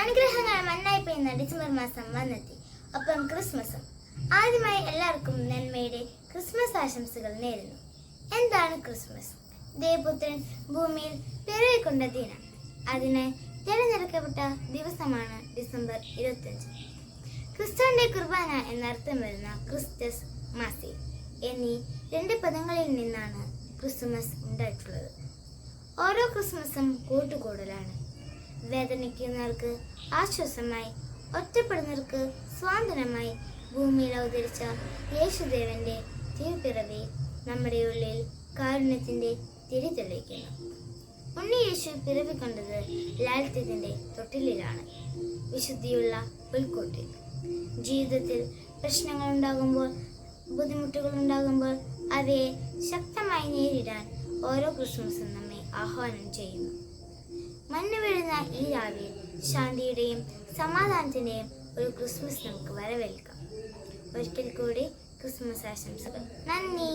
അനുഗ്രഹങ്ങൾ മണ്ണായി പെയ്യുന്ന ഡിസംബർ മാസം വന്നെത്തി. ഒപ്പം ക്രിസ്മസും. ആദ്യമായി എല്ലാവർക്കും നന്മയുടെ ക്രിസ്മസ് ആശംസകൾ നേരുന്നു. എന്താണ് ക്രിസ്മസ്? ദേവപുത്രൻ ഭൂമിയിൽ പിറവിക്കൊണ്ട ദിനം. അതിന് തിരഞ്ഞെടുക്കപ്പെട്ട ദിവസമാണ് ഡിസംബർ ഇരുപത്തിയഞ്ച്. ക്രിസ്തുവിന്റെ കുർബാന എന്നർത്ഥം വരുന്ന ക്രിസ്തസ് മാസി എന്നീ രണ്ട് പദങ്ങളിൽ നിന്നാണ് ക്രിസ്മസ് ഉണ്ടായിട്ടുള്ളത്. ഓരോ ക്രിസ്മസും കൂട്ടുകൂടലാണ്. വേദനിക്കുന്നവർക്ക് ആശ്വാസമായി ഒറ്റപ്പെടുന്നവർക്ക് സ്വാതന്ത്ര്യമായി ഭൂമിയിൽ അവതരിച്ച യേശുദേവന്റെ തിരുപ്പിറവി നമ്മുടെ ഉള്ളിൽ കാരുണ്യത്തിന്റെ തിരി തെളിയിക്കുന്നു. ഉണ്ണി യേശു പിറവി കണ്ടത് ലാളിത്യത്തിന്റെ തൊട്ടിലിലാണ്. വിശുദ്ധിയുള്ള പുൽക്കൂട്ടിൽ. ജീവിതത്തിൽ പ്രശ്നങ്ങൾ ഉണ്ടാകുമ്പോൾ ബുദ്ധിമുട്ടുകൾ ഉണ്ടാകുമ്പോൾ അവയെ ശക്തമായി നേരിടാൻ ഓരോ ക്രിസ്മസും നമ്മെ ആഹ്വാനം ചെയ്യുന്നു. ഈ രാവിലെ ശാന്തിയുടെയും സമാധാനത്തിന്റെയും ഒരു ക്രിസ്മസ് നമുക്ക് വരവേൽക്കാം. ഒരിക്കൽ കൂടി ക്രിസ്മസ് ആശംസകൾ. നന്ദി.